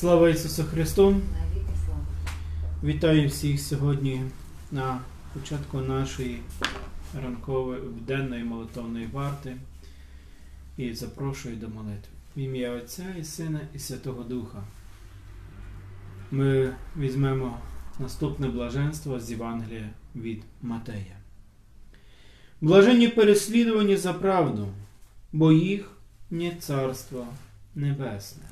Слава Ісусу Христу! Вітаю всіх сьогодні на початку нашої ранкової денної молитовної варти і запрошую до молитви. В ім'я Отця і Сина і Святого Духа. Ми візьмемо наступне блаженство з Євангелія від Матея. Блаженні переслідувані за правду, бо їх не царство небесне.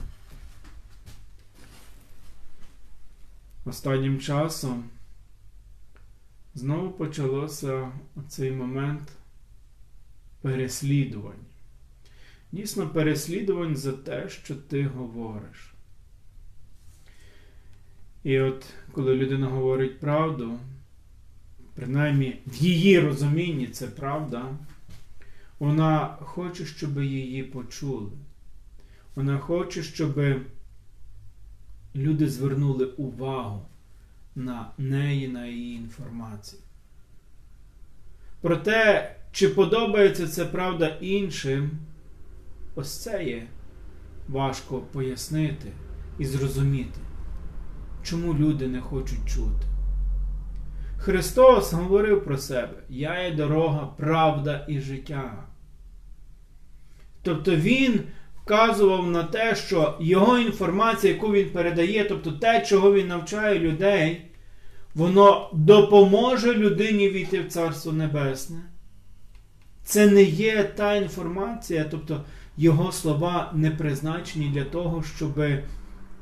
Останнім часом знову почалося цей момент переслідувань. Дійсно, переслідувань за те, що ти говориш. І от коли людина говорить правду, принаймні в її розумінні це правда, вона хоче, щоб її почули. Вона хоче, щоб люди звернули увагу на неї, на її інформацію. Проте, чи подобається це правда іншим, ось це є важко пояснити і зрозуміти, чому люди не хочуть чути. Христос говорив про себе: Я є дорога, правда і життя. Тобто Він вказував на те, що його інформація, яку він передає, тобто те, чого він навчає людей, воно допоможе людині війти в Царство Небесне. Це не є та інформація, тобто його слова не призначені для того, щоб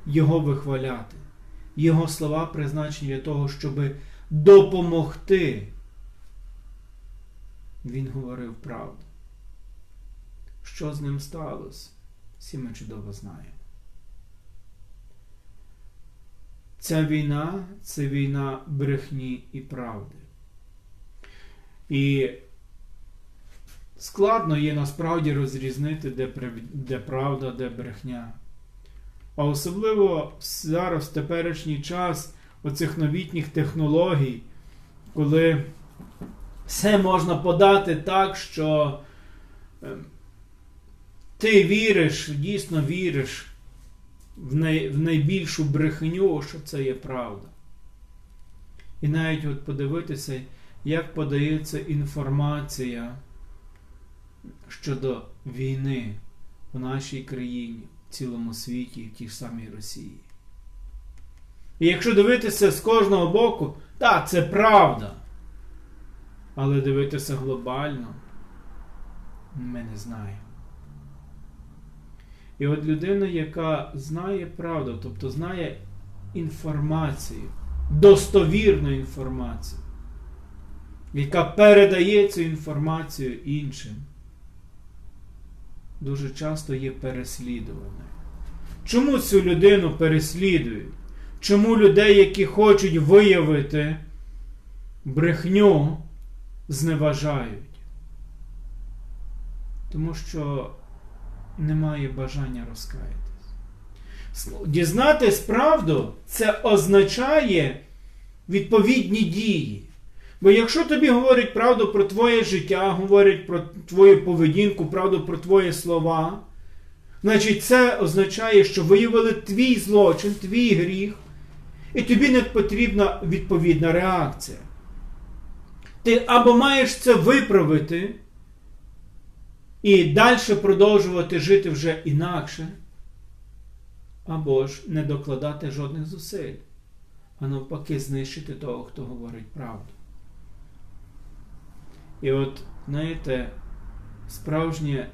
його вихваляти. Його слова призначені для того, щоб допомогти. Він говорив правду. Що з ним сталося? Всі ми чудово знаємо. Ця війна це війна брехні і правди. І складно є насправді розрізнити, де, правда, де брехня. А особливо зараз, в теперішній час, оцих новітніх технологій, коли все можна подати так, що ем, ти віриш, дійсно віриш в, най, в найбільшу брехню, що це є правда. І навіть от подивитися, як подається інформація щодо війни в нашій країні, в цілому світі, в тій ж самій Росії. І якщо дивитися з кожного боку, так, це правда. Але дивитися глобально, ми не знаємо. І от людина, яка знає правду, тобто знає інформацію, достовірну інформацію, яка передає цю інформацію іншим, дуже часто є переслідуваною. Чому цю людину переслідують? Чому людей, які хочуть виявити брехню, зневажають? Тому що немає бажання розкаятись. Дізнатись правду це означає відповідні дії. Бо якщо тобі говорять правду про твоє життя, говорять про твою поведінку, правду про твої слова, значить це означає, що виявили твій злочин, твій гріх, і тобі не потрібна відповідна реакція. Ти або маєш це виправити і далі продовжувати жити вже інакше, або ж не докладати жодних зусиль, а навпаки, знищити того, хто говорить правду. І от, знаєте, справжнє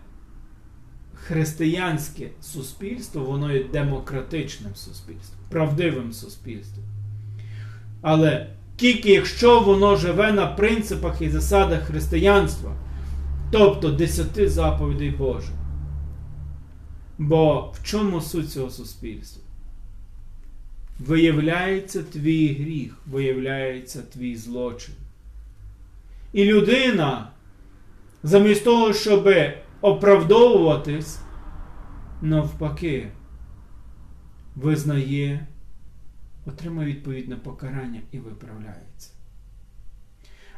християнське суспільство, воно є демократичним суспільством, правдивим суспільством. Але тільки якщо воно живе на принципах і засадах християнства, тобто десяти заповідей Божих. Бо в чому суть цього суспільства? Виявляється твій гріх, виявляється твій злочин. І людина, замість того, щоб оправдовуватись, навпаки, визнає, отримує відповідне покарання і виправляється.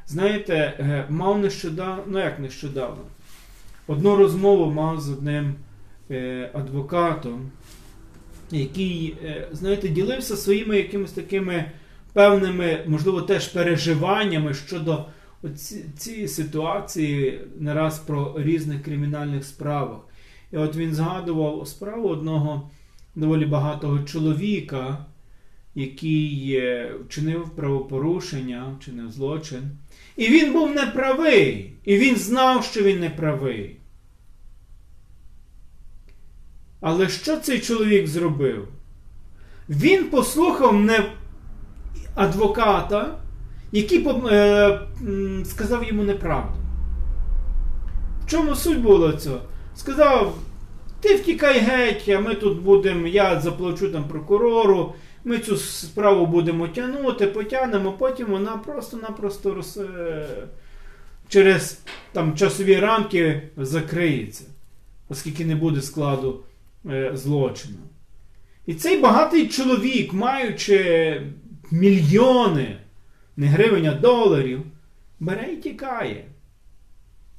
Знаєте, е, мав нещодавно, ну як нещодавно, одну розмову мав з одним е, адвокатом, який, е, знаєте, ділився своїми якимись такими певними, можливо, теж переживаннями щодо цієї ситуації, не раз про різних кримінальних справах. І от він згадував справу одного доволі багатого чоловіка, який вчинив правопорушення, вчинив злочин. І він був неправий. І він знав, що він неправий. Але що цей чоловік зробив? Він послухав не адвоката, який е, сказав йому неправду. В чому суть було цього? Сказав: ти втікай геть, а ми тут будемо, я заплачу там прокурору, ми цю справу будемо тягнути, потягнемо, потім вона просто-напросто роз, е, через там, часові рамки закриється, оскільки не буде складу е, злочину. І цей багатий чоловік, маючи мільйони, не гривень, а доларів, бере і тікає.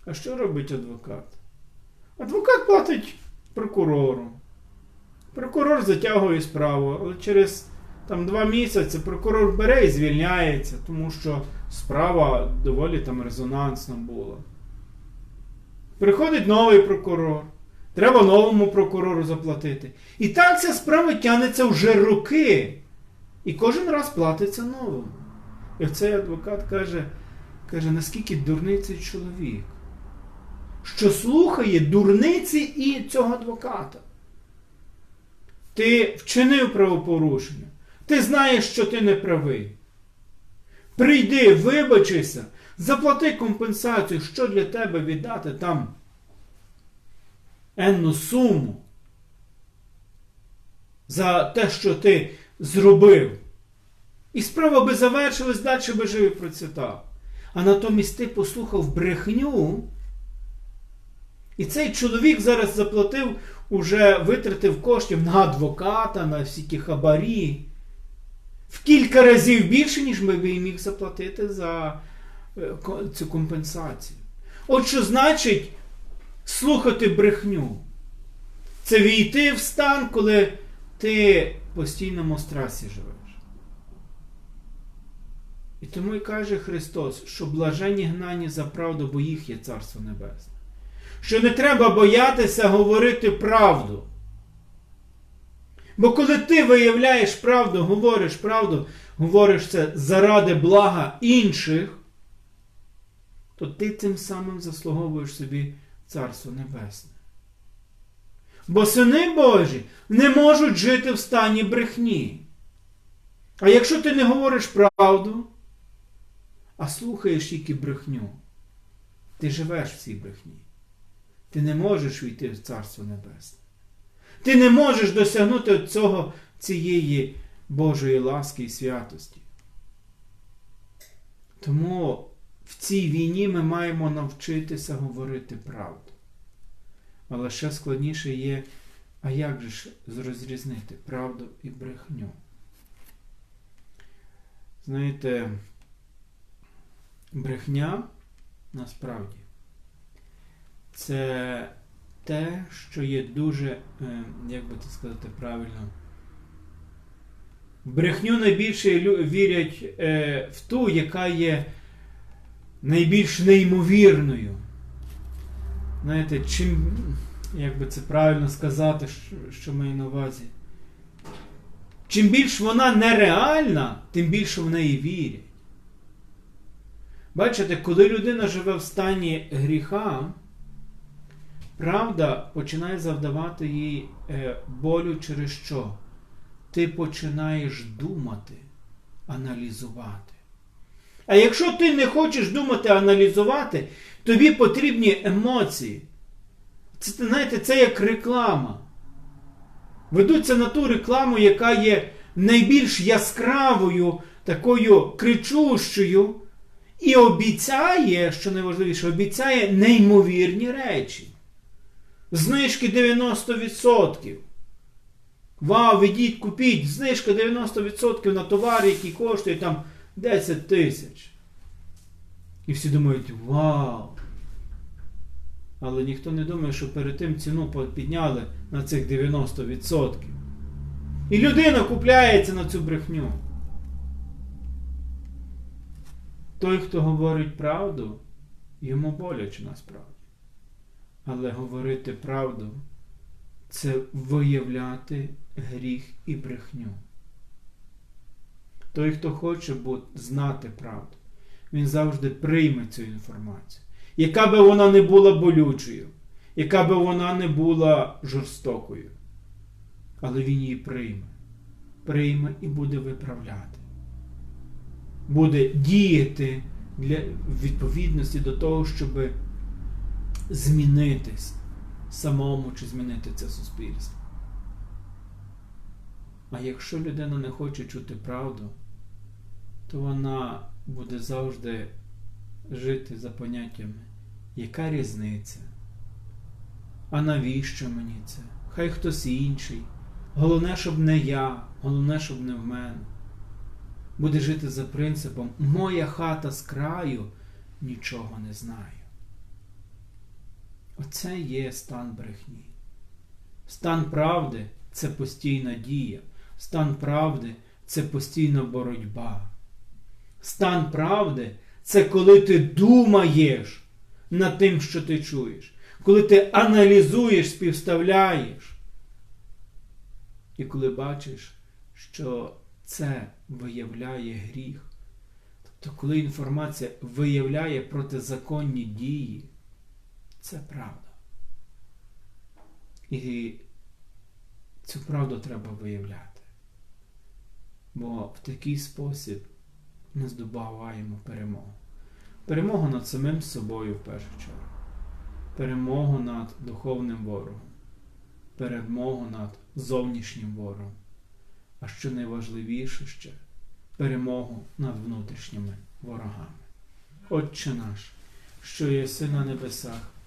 А що робить адвокат? Адвокат платить прокурору. Прокурор затягує справу, але через там, два місяці прокурор бере і звільняється, тому що справа доволі там резонансна була. Приходить новий прокурор. Треба новому прокурору заплатити. І так ця справа тягнеться вже роки. І кожен раз платиться новому. І цей адвокат каже, каже, наскільки дурний цей чоловік, що слухає дурниці і цього адвоката. Ти вчинив правопорушення. Ти знаєш, що ти не правий. Прийди, вибачися, заплати компенсацію, що для тебе віддати там енну суму за те, що ти зробив. І справа би завершилась, далі би жив і процвітав. А натомість ти послухав брехню. І цей чоловік зараз заплатив, уже витратив коштів на адвоката, на всі ті хабарі. В кілька разів більше, ніж ми би міг заплатити за е, цю компенсацію. От що значить слухати брехню. Це війти в стан, коли ти в постійному страсі живеш. І тому і каже Христос, що блажені гнані за правду, бо їх є Царство Небесне. Що не треба боятися говорити правду. Бо коли ти виявляєш правду, говориш правду, говориш це заради блага інших, то ти тим самим заслуговуєш собі Царство Небесне. Бо сини Божі не можуть жити в стані брехні. А якщо ти не говориш правду, а слухаєш тільки брехню, ти живеш в цій брехні. Ти не можеш війти в Царство Небесне. Ти не можеш досягнути цього, цієї Божої ласки і святості. Тому в цій війні ми маємо навчитися говорити правду. Але ще складніше є, а як же ж розрізнити правду і брехню? Знаєте, брехня насправді це те, що є дуже, е, як би це сказати правильно, брехню найбільше вірять е, в ту, яка є найбільш неймовірною. Знаєте, чим, як би це правильно сказати, що, маю на увазі? Чим більш вона нереальна, тим більше в неї вірять. Бачите, коли людина живе в стані гріха, правда починає завдавати їй е, болю через що? Ти починаєш думати, аналізувати. А якщо ти не хочеш думати, аналізувати, тобі потрібні емоції. Це, знаєте, це як реклама. Ведуться на ту рекламу, яка є найбільш яскравою, такою кричущою, і обіцяє, що найважливіше, обіцяє неймовірні речі. Знижки 90%. Вау, ведіть, купіть, знижка 90% на товар, який коштує там 10 тисяч. І всі думають, вау. Але ніхто не думає, що перед тим ціну підняли на цих 90%. І людина купляється на цю брехню. Той, хто говорить правду, йому боляче насправді. Але говорити правду це виявляти гріх і брехню. Той, хто хоче знати правду, він завжди прийме цю інформацію. Яка би вона не була болючою, яка би вона не була жорстокою. Але він її прийме. Прийме і буде виправляти. Буде діяти для відповідності до того, щоб змінитись самому чи змінити це суспільство. А якщо людина не хоче чути правду, то вона буде завжди жити за поняттями, яка різниця? А навіщо мені це? Хай хтось інший. Головне, щоб не я, головне, щоб не в мене. Буде жити за принципом Моя хата з краю нічого не знаю. Оце є стан брехні. Стан правди це постійна дія. Стан правди це постійна боротьба. Стан правди це коли ти думаєш над тим, що ти чуєш, коли ти аналізуєш, співставляєш. І коли бачиш, що це виявляє гріх, тобто, коли інформація виявляє протизаконні дії, це правда. І цю правду треба виявляти. Бо в такий спосіб ми здобуваємо перемогу. Перемогу над самим собою в першу чергу. Перемогу над духовним ворогом. Перемогу над зовнішнім ворогом. А що найважливіше ще перемогу над внутрішніми ворогами. Отче наш, що єси на небесах,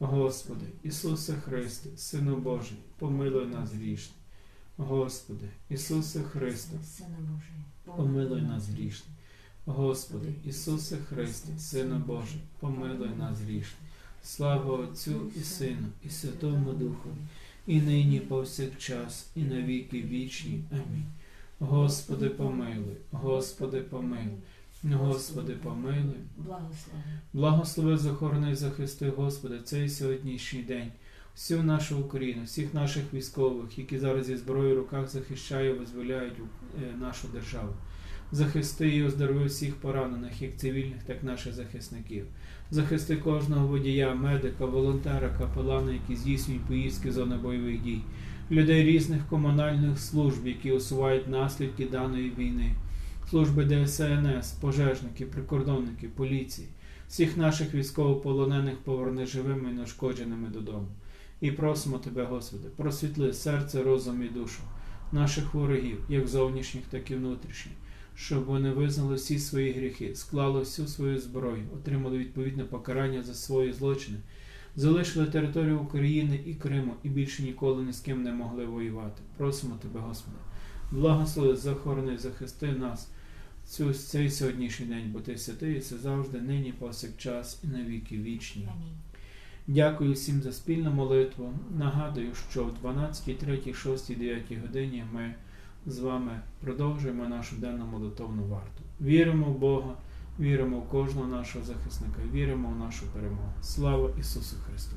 Господи, Ісусе Христе, Сину Божий, помилуй нас грішні. Господи, Ісусе Христе, Сину Божий, помилуй нас грішні. Господи, Ісусе Христе, Сину Божий, помилуй нас грішні. Слава Отцю і Сину, і Святому Духові, і нині повсякчас, і на віки вічні. Амінь. Господи, помилуй, Господи, помилуй, Господи, помилуй. Благослови. Благослови, захорони, захисти, Господи, цей сьогоднішній день, всю нашу Україну, всіх наших військових, які зараз зі зброєю в руках захищають, визволяють е, нашу державу. Захисти і оздорови всіх поранених, як цивільних, так і наших захисників. Захисти кожного водія, медика, волонтера, капелана, які здійснюють поїздки зони бойових дій, людей різних комунальних служб, які усувають наслідки даної війни, служби ДСНС, пожежники, прикордонники, поліції, всіх наших військовополонених поверни живими і неушкодженими додому. І просимо Тебе, Господи, просвітли серце, розум і душу наших ворогів, як зовнішніх, так і внутрішніх щоб вони визнали всі свої гріхи, склали всю свою зброю, отримали відповідне покарання за свої злочини, залишили територію України і Криму і більше ніколи ні з ким не могли воювати. Просимо тебе, Господи, благослови, захорони, захисти нас цей сьогоднішній день, бо ти святий, і це завжди, нині, повсякчас і на віки вічні. Амінь. Дякую всім за спільну молитву. Нагадую, що в 12, 3, 6, 9 годині ми з вами продовжуємо нашу денну молитовну варту. Віримо в Бога, віримо в кожного нашого захисника, віримо в нашу перемогу. Слава Ісусу Христу!